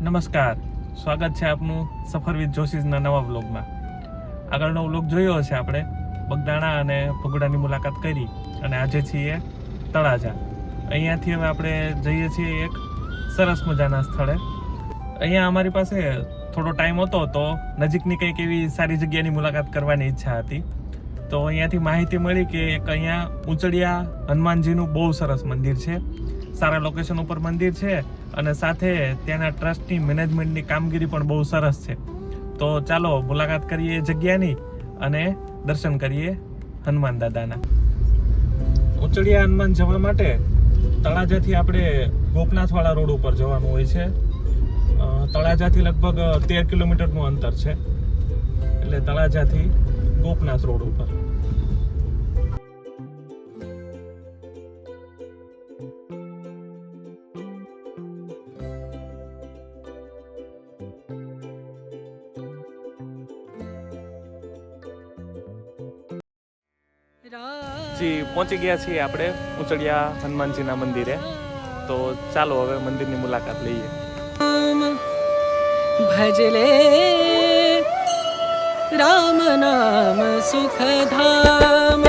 નમસ્કાર. સ્વાગત છે આપનું સફર વિથ જોશીઝના નવા વ્લોગમાં. આગળનો વ્લોગ જોયો હશે આપણે, બગદાણા અને ભગડાની મુલાકાત કરી અને આજે છીએ તળાજા. અહીંયાથી હવે આપણે જઈએ છીએ એક સરસ મજાના સ્થળે. અહીંયા અમારી પાસે થોડો ટાઈમ હતો, તો નજીકની કંઈક એવી સારી જગ્યાની મુલાકાત કરવાની ઈચ્છા હતી. તો અહીંયાથી માહિતી મળી કે એક અહીંયા ઉંચડિયા હનુમાનજીનું બહુ સરસ મંદિર છે. સારા લોકેશન ઉપર મંદિર છે અને સાથે ત્યાંના ટ્રસ્ટની મેનેજમેન્ટની કામગીરી પણ બહુ સરસ છે. તો ચાલો મુલાકાત કરીએ એ જગ્યાની અને દર્શન કરીએ હનુમાન દાદાના. ઉંચડિયા હનુમાન જવા માટે તળાજાથી આપણે ગોપનાથવાળા રોડ ઉપર જવાનું હોય છે. તળાજાથી લગભગ તેર કિલોમીટરનું અંતર છે. એટલે તળાજાથી ગોપનાથ રોડ ઉપર. જી પહોંચી ગયા છીએ આપણે ઉચડિયા હનુમાનજીના મંદિરે. તો ચાલો હવે મંદિરની મુલાકાત લઈએ. ભજલે राम नाम सुखधाम।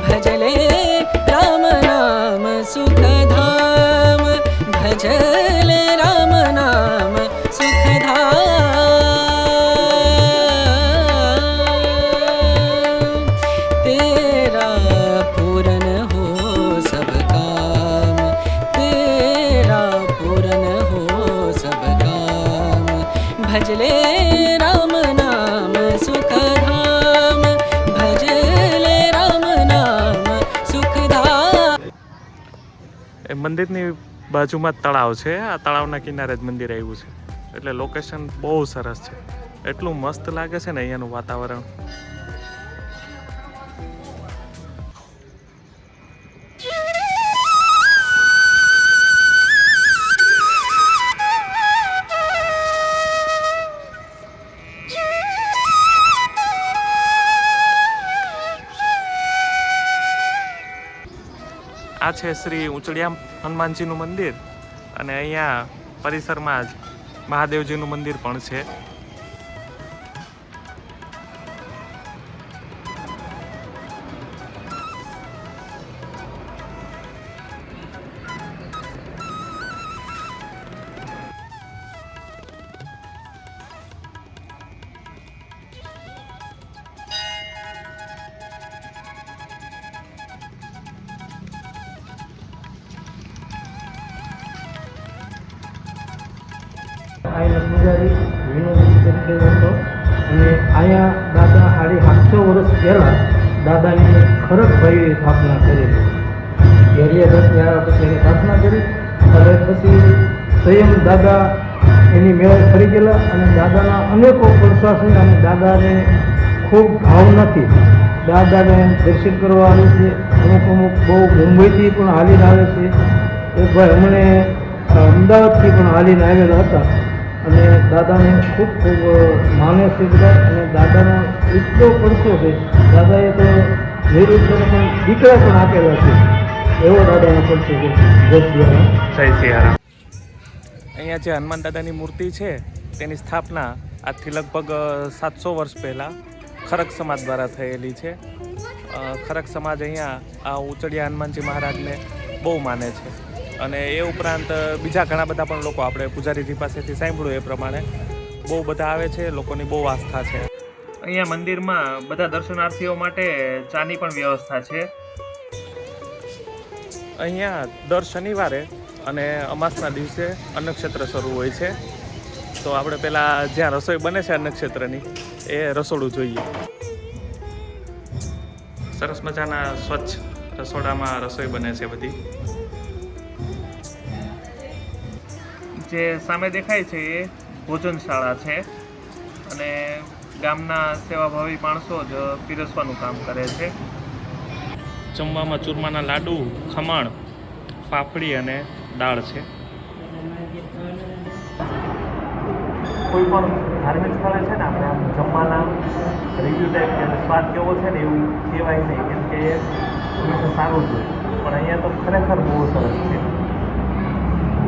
भजले राम नाम सुखधाम। भजले મંદિરની બાજુમાં જ તળાવ છે. આ તળાવના કિનારે જ મંદિર આવ્યું છે. એટલે લોકેશન બહુ સરસ છે. એટલું મસ્ત લાગે છે ને અહીંયાનું વાતાવરણ. આ છે શ્રી ઉંચડિયા હનુમાનજીનું મંદિર. અને અહીંયા પરિસરમાં જ મહાદેવજીનું મંદિર પણ છે. વિનોદ તરીકે હતો. અને અહીંયા દાદા સાડી સાતસો વર્ષ પહેલાં દાદાની ખરકભાઈએ સ્થાપના કરેલી ઘેરિયા દત્ત આવ્યા પછી એની સ્થાપના કરી. અને પછી સ્વયં દાદા એની મેળ ફરી ગયેલા અને દાદાના અનેકો પ્રશાસન અને દાદાને ખૂબ ભાવ નથી. દાદાને દર્શન કરવા આવે છે. અમુક અમુક બહુ મુંબઈથી પણ હાલીને આવે છે. એક ભાઈ હમણે અમદાવાદથી પણ હાલીને આવેલા હતા. અને દાદાને ખૂબ ખૂબ માને બધા અને દાદાનો એટલો પડતો છે. દાદાએ તો નિરુદ્ધને પણ દીકરા પણ આપેલા છે. એવો દાદાનો પડતો છે. જય શ્રી રામ જય સિયારામ. અહીંયા જે હનુમાન દાદાની મૂર્તિ છે તેની સ્થાપના આજથી લગભગ સાતસો વર્ષ પહેલાં ખરક સમાજ દ્વારા થયેલી છે. ખરક સમાજ અહીંયા આ ઉચડિયા હનુમાનજી મહારાજને બહુ માને છે. અને એ ઉપરાંત બીજા ઘણા બધા પણ લોકો આપણે પૂજારીજી પાસેથી સાંભળ્યું એ પ્રમાણે. બહુ બધા આવે છે, લોકોની બહુ આસ્થા છે. અહીંયા મંદિરમાં બધા દર્શનાર્થીઓ માટે ચાની પણ વ્યવસ્થા છે. અહીંયા દર શનિવારે અને અમાસના દિવસે અન્નક્ષેત્ર શરૂ હોય છે. તો આપણે પેલા જ્યાં રસોઈ બને છે અન્નક્ષેત્રની, એ રસોડું જોઈએ. સરસ મજાના સ્વચ્છ રસોડામાં રસોઈ બને છે બધી. જે સામે દેખાય છે એ ભોજનશાળા છે. અને ગામના સેવાભાવી માણસો જ પીરસવાનું કામ કરે છે. જમવામાં ચૂરમાના લાડુ ખમણ ફાફડી અને દાળ છે. કોઈ પણ ધાર્મિક સ્થળે છે ને આપણે આમ જમવાના રિવ્યુ ટાઈપ કે સ્વાદ કેવો છે ને એવું કહેવાય નહીં કેમ કે હંમેશા સારું છે પણ અહીંયા તો ખરેખર બહુ સરસ છે.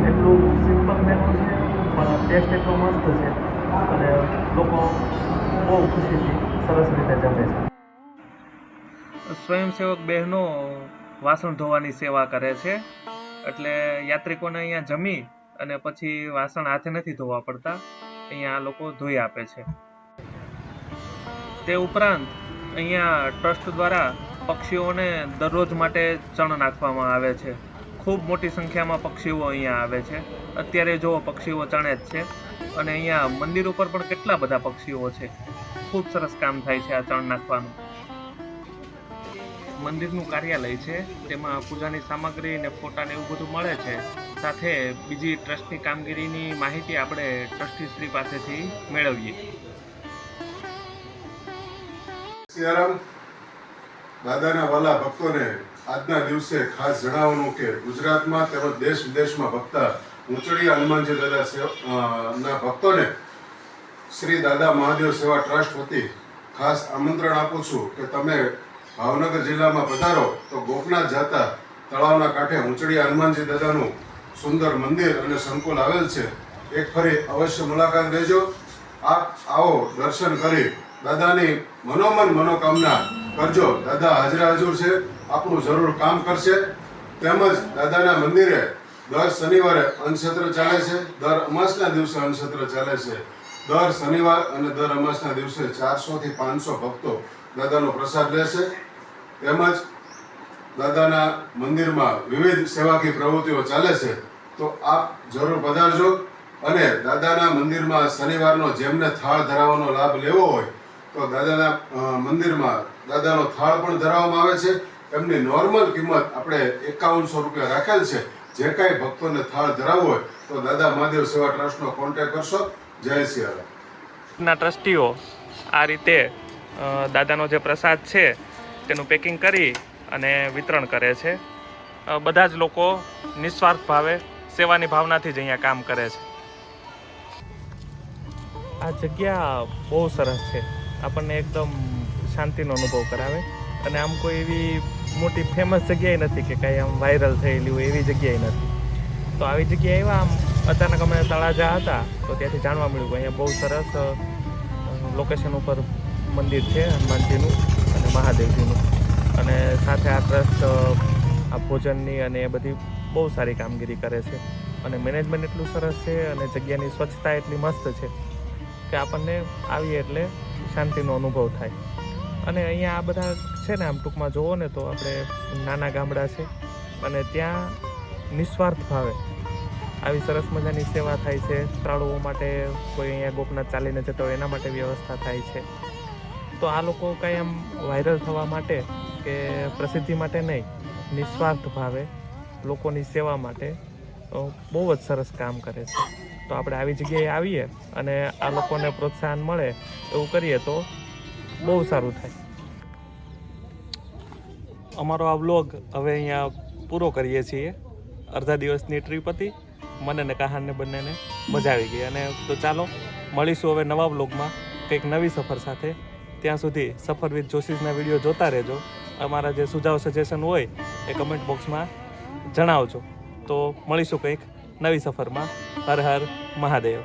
એટલું સિમ્પલ મેનુ છે, પણ ટેસ્ટ એટલો મસ્ત છે અને લોકો બહુ ખુશીથી સરસ રીતે જમે છે. સ્વયંસેવક બહેનો વાસણ ધોવાની સેવા કરે છે, એટલે યાત્રિકોને અહીંયા જમી અને પછી વાસણ હાથે નથી ધોવા પડતા, અહીંયા લોકો ધોઈ આપે છે. તે ઉપરાંત અહીંયા ટ્રસ્ટ દ્વારા પક્ષીઓને દરરોજ માટે ચણ નાખવામાં આવે છે. ખૂબ મોટી સંખ્યામાં પક્ષીઓ અહીંયા આવે છે. અત્યારે જો પક્ષીઓ ચણે જ છે અને અહીંયા મંદિર ઉપર પણ કેટલા બધા પક્ષીઓ છે. ખૂબ સરસ કામ થાય છે આ ચણ નાખવાનું. મંદિરનું કાર્યાલય છે, તેમાં પૂજાની સામગ્રી ને ફોટા ને એવું બધું મળે છે. સાથે બીજી ટ્રસ્ટની કામગીરીની માહિતી આપણે ટ્રસ્ટી શ્રી પાસેથી મેળવીએ. સિયારામ દાદાના વાલા ભક્તોને આજના દિવસે ખાસ જણાવવાનું કે ગુજરાતમાં તેમજ દેશ વિદેશમાં ભક્તા ઊંચડી હનુમાનજી દાદા ના ભક્તોને શ્રી દાદા મહાદેવ સેવા ટ્રસ્ટ વતી ખાસ આમંત્રણ આપું છું કે તમે ભાવનગર જિલ્લામાં પધારો તો ગોપનાથ જાતા તળાવના કાંઠે ઊંચડી હનુમાનજી દાદાનું સુંદર મંદિર અને સંકુલ આવેલ છે, એક ફરી અવશ્ય મુલાકાત લેજો. આપ આવો દર્શન કરી દાદાની મનોમન મનોકામના કરજો. દાદા હાજરા હજુર છે. આપણું જરૂર કામ કરશે. તેમજ દાદાના મંદિરે દર શનિવારે અન્નસત્ર ચાલે છે. દર અમાસના દિવસે અન્નસત્ર ચાલે છે. દર શનિવાર અને દર અમાસના દિવસે ચારસોથી પાંચસો ભક્તો દાદાનો પ્રસાદ લેશે તેમજ દાદાના મંદિરમાં વિવિધ સેવાકી પ્રવૃત્તિઓ ચાલે છે. તો આપ જરૂર પધારજો અને દાદાના મંદિરમાં શનિવારનો જેમને થાળ ધરાવવાનો લાભ લેવો હોય, તો દાદાના મંદિરમાં દાદાનો થાળ પણ ધરાવવામાં આવે છે. એમની નોર્મલ કિંમત આપણે એકાવનસો રૂપિયા રાખેલ છે. જે કાંઈ ભક્તોને થાળ ધરાવવો હોય તો દાદા મહાદેવ સેવા ટ્રસ્ટનો કોન્ટેક કરશો. જય સિયારામ. ના, ટ્રસ્ટીઓ, આ રીતે દાદાનો જે પ્રસાદ છે, તેનું પેકિંગ કરી અને વિતરણ કરે છે. બધા જ લોકો નિસ્વાર્થ ભાવે, સેવાની ભાવનાથી જ અહીંયા કામ કરે છે. આ જગ્યા બહુ સરસ છે. આપણને એકદમ શાંતિનો અનુભવ કરાવે. અને આમ કોઈ એવી મોટી ફેમસ જગ્યાએ નથી કે કાંઈ આમ વાયરલ થયેલી હોય એવી જગ્યાએ નથી. તો આવી જગ્યાએ આવ્યા આમ, અચાનક અમે તળાજા હતા, તો ત્યાંથી જાણવા મળ્યું કે અહીંયા બહુ સરસ લોકેશન ઉપર મંદિર છે, હનુમાનજીનું અને મહાદેવજીનું. અને સાથે આ ટ્રસ્ટ આ ભોજનની અને એ બધી બહુ સારી કામગીરી કરે છે. અને મેનેજમેન્ટ એટલું સરસ છે અને જગ્યાની સ્વચ્છતા એટલી મસ્ત છે કે આપણને આવીએ એટલે શાંતિનો અનુભવ થાય. અને અહીંયા આ બધા છે ને આમ ટૂંકમાં જોવો ને તો આપણે નાના ગામડા છે અને ત્યાં નિસ્વાર્થ ભાવે. આવી સરસ મજાની સેવા થાય છે શ્રાળુઓ માટે કોઈ અહીંયા ગોપનાથ ચાલીને જતો હોય એના માટે વ્યવસ્થા થાય છે. તો આ લોકો કાંઈ આમ વાયરલ થવા માટે કે પ્રસિદ્ધિ માટે નહીં, નિસ્વાર્થ ભાવે લોકોની સેવા માટે બહુ જ સરસ કામ કરે છે. તો આપણે આવી જગ્યાએ આવીએ અને આ લોકોને પ્રોત્સાહન મળે એવું કરીએ તો બહુ સારું થાય. અમારો આ વ્લોગ હવે અહીંયા પૂરો કરીએ છીએ. અડધા દિવસની ટ્રીપ હતી. મને ને કહાનને બંનેને મજા આવી ગઈ. અને તો ચાલો, મળીશું હવે નવા વ્લોગમાં કંઈક નવી સફર સાથે. ત્યાં સુધી સફર વિથ જોશીસના વીડિયો જોતા રહેજો. અમારા જે સુઝાવ સજેશન હોય એ કમેન્ટ બોક્સમાં જણાવજો. તો મળીશું કંઈક નવી સફરમાં. હર હર મહાદેવ.